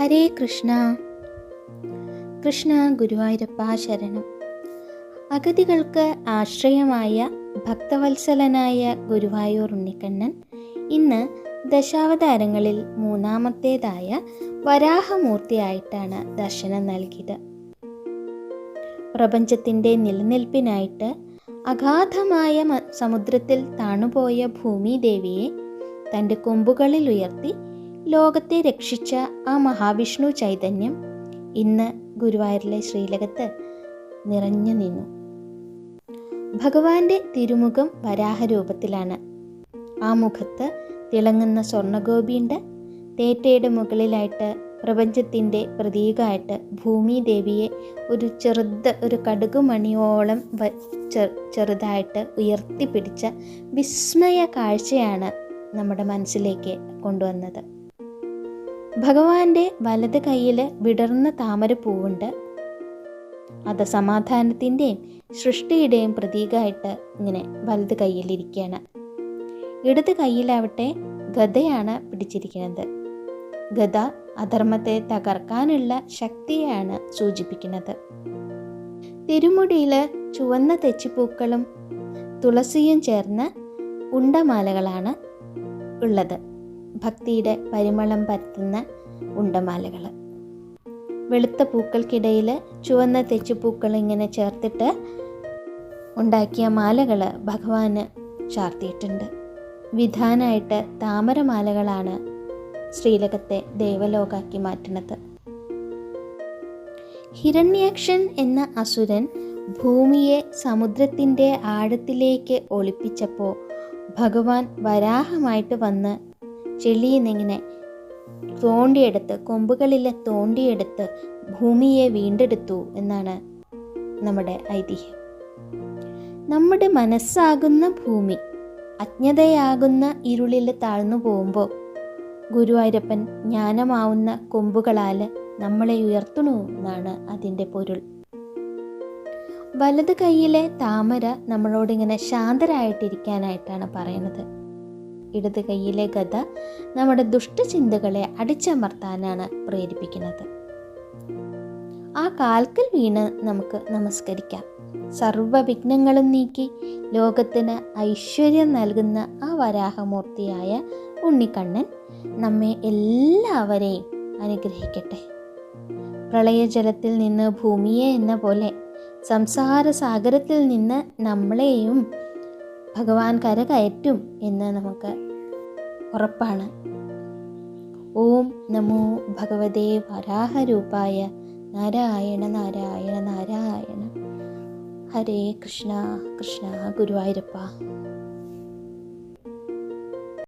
ഹരേ കൃഷ്ണ. കൃഷ്ണ ഗുരുവായൂരപ്പ ശരണം. അഗതികൾക്ക് ആശ്രയമായ ഭക്തവത്സലനായ ഗുരുവായൂർ ഉണ്ണിക്കണ്ണൻ ഇന്ന് ദശാവതാരങ്ങളിൽ മൂന്നാമത്തേതായ വരാഹമൂർത്തിയായിട്ടാണ് ദർശനം നൽകിയത്. പ്രപഞ്ചത്തിന്റെ നിലനിൽപ്പിനായിട്ട് അഗാധമായ സമുദ്രത്തിൽ താണുപോയ ഭൂമിദേവിയെ തന്റെ കൊമ്പുകളിൽ ഉയർത്തി ലോകത്തെ രക്ഷിച്ച ആ മഹാവിഷ്ണു ചൈതന്യം ഇന്ന് ഗുരുവായൂരിലെ ശ്രീലകത്ത് നിറഞ്ഞു നിന്നു. ഭഗവാന്റെ തിരുമുഖം വരാഹരൂപത്തിലാണ്. ആ മുഖത്ത് തിളങ്ങുന്ന സ്വർണഗോപിയുണ്ട് തേറ്റയുടെ മുകളിലായിട്ട് പ്രപഞ്ചത്തിന്റെ പ്രതീകമായിട്ട് ഭൂമി ദേവിയെ ഒരു ചെറുത് ഒരു കടുക് മണിയോളം ചെറുതായിട്ട് ഉയർത്തിപ്പിടിച്ച വിസ്മയ കാഴ്ചയാണ് നമ്മുടെ മനസ്സിലേക്ക് കൊണ്ടുവന്നത്. ഭഗവാന്റെ വലത് കയ്യിൽ വിടർന്ന താമരപ്പൂവുണ്ട് അത് സമാധാനത്തിന്റെയും സൃഷ്ടിയുടെയും പ്രതീകമായിട്ട് ഇങ്ങനെ വലത് കൈയിലിരിക്കുകയാണ് ഇടത് കൈയിലാവട്ടെ ഗതയാണ് പിടിച്ചിരിക്കുന്നത്. ഗത അധർമ്മത്തെ തകർക്കാനുള്ള ശക്തിയാണ് സൂചിപ്പിക്കുന്നത്. തിരുമുടിയിൽ ചുവന്ന തെച്ചിപ്പൂക്കളും തുളസിയും ചേർന്ന് ഉണ്ടമാലകളാണ് ഉള്ളത്. ഭക്തിയുടെ പരിമളം പരത്തുന്ന ഉണ്ടമാലകൾ വെളുത്ത പൂക്കൾക്കിടയിൽ ചുവന്ന തെച്ചുപൂക്കൾ ഇങ്ങനെ ചേർത്തിട്ട് ഉണ്ടാക്കിയ മാലകൾ ഭഗവാന് ചാർത്തിയിട്ടുണ്ട്. വിധാനായിട്ട് താമരമാലകളാണ് ശ്രീലകത്തെ ദേവലോകാക്കി മാറ്റുന്നത്. ഹിരണ്യാക്ഷൻ എന്ന അസുരൻ ഭൂമിയെ സമുദ്രത്തിന്റെ ആഴത്തിലേക്ക് ഒളിപ്പിച്ചപ്പോൾ ഭഗവാൻ വരാഹമായിട്ട് വന്ന് ചെളിയിന്നിങ്ങനെ തോണ്ടിയെടുത്ത് കൊമ്പുകളിലെ തോണ്ടിയെടുത്ത് ഭൂമിയെ വീണ്ടെടുത്തു എന്നാണ് നമ്മുടെ ഐതിഹ്യം. നമ്മുടെ മനസ്സാകുന്ന ഭൂമി അജ്ഞതയാകുന്ന ഇരുളിൽ താഴ്ന്നു പോകുമ്പോൾ ഗുരുവായൂരപ്പൻ ജ്ഞാനമാവുന്ന കൊമ്പുകളാൽ നമ്മളെ ഉയർത്തണു എന്നാണ് അതിന്റെ പൊരുൾ. വലത് കൈയിലെ താമര നമ്മളോടിങ്ങനെ ശാന്തരായിട്ടിരിക്കാനായിട്ടാണ് പറയുന്നത്. ഇടത് കൈയിലെ ഗത നമ്മുടെ ദുഷ്ടചിന്തകളെ അടിച്ചമർത്താനാണ് പ്രേരിപ്പിക്കുന്നത്. ആ കാൽക്കൽ വീണ് നമുക്ക് നമസ്കരിക്കാം. സർവ വിഘ്നങ്ങളും നീക്കി ലോകത്തിന് ഐശ്വര്യം നൽകുന്ന ആ വരാഹമൂർത്തിയായ ഉണ്ണിക്കണ്ണൻ നമ്മെ എല്ലാവരെയും അനുഗ്രഹിക്കട്ടെ. പ്രളയജലത്തിൽ നിന്ന് ഭൂമിയെ എന്ന പോലെ സംസാര സാഗരത്തിൽ നിന്ന് നമ്മളെയും ഭഗവാൻ കരകയറ്റും എന്ന് നമുക്ക് ഉറപ്പാണ്. ഓം നമോ ഭഗവതേ വരാഹരൂപായ നാരായണ നാരായണ നാരായണ. ഹരേ കൃഷ്ണ കൃഷ്ണ ഗുരുവായൂരപ്പ.